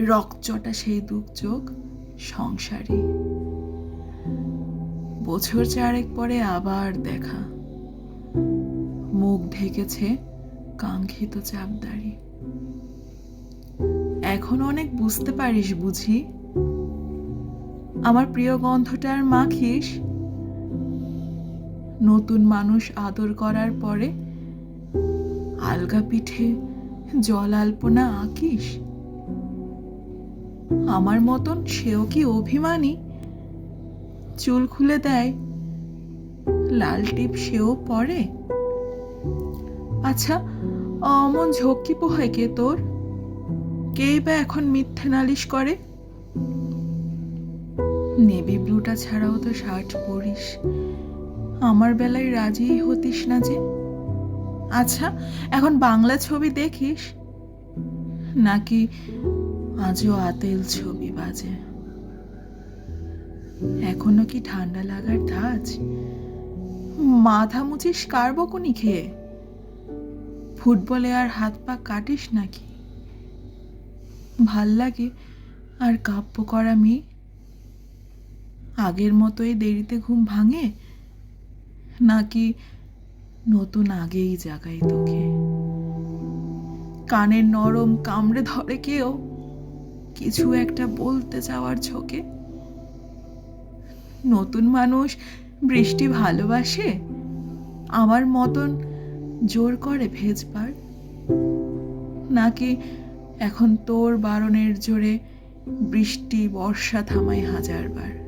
রকচটা সেই দুঃখ চোখ সংসারী। বছর চারেক পরে আবার দেখা। মুখ ঢেকেছে কাঙ্ক্ষিত চাপদারি। এখন অনেক বুঝতে পারিস বুঝি। আমার প্রিয় গন্ধটার মাখিস। নতুন মানুষ আদর করার পরে আলগা পিঠে জল আলপনা আঁকিস। আমার মতন সেও কি অভিমানী? চুল খুলে দেয়। লাল টিপ সেও পরে। আচ্ছা অমন ঝক্কি পোহায় কে তোর? কেই বা এখন মিথ্যে নালিশ করে? নেভি ব্লুটা ছাড়াও তো শার্ট পরিস। আমার বেলায় রাজি হতিস না যে? আচ্ছা এখন বাংলা ছবি দেখিস? নাকি আজও আতেল ছবি বাজে। এখনও কি ঠান্ডা লাগার ধাঁচ? মাথা মুছিস কার বকুনি খেয়ে? ফুটবলে আর হাত পা কাটিস নাকি? ভালো লাগে আর কাব্য করা মেয়ে? আগের মতোই দেরিতে ঘুম ভাঙে? নাকি নতুন আগেই জাগাই তোকে? কানের নরম কামড়ে ধরে কেউ? কিছু একটা বলতে চাওয়ার ঝোঁকে। নতুন মানুষ বৃষ্টি ভালোবাসে? আমার মতন জোর করে ভেজবার? নাকি এখন তোর বারণের জোরে বৃষ্টি, বর্ষা থামাই হাজারবার?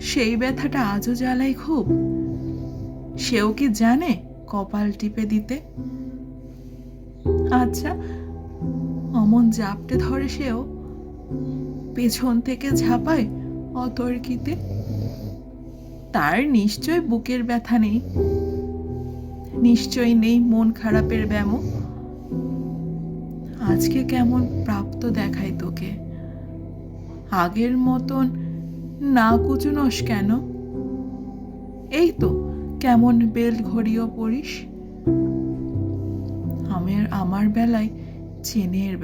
সেই ব্যথাটা আজও জ্বালাই খুব। সেও কি জানে কপাল টিপে দিতে? আচ্ছা অমন জাপটে ধরে সেও পেছন থেকে ঝাঁপায় অতর্কিতে। তার নিশ্চয় বুকের ব্যথা নেই। নিশ্চয় নেই মন খারাপের ব্যামো। আজকে কেমন প্রাপ্ত দেখায় তোকে? আগের মতন না কুচুনস কেন? এই তো, কেমন বেল ঘড়িও পড়িস? আমার আমার বেলায় চেনের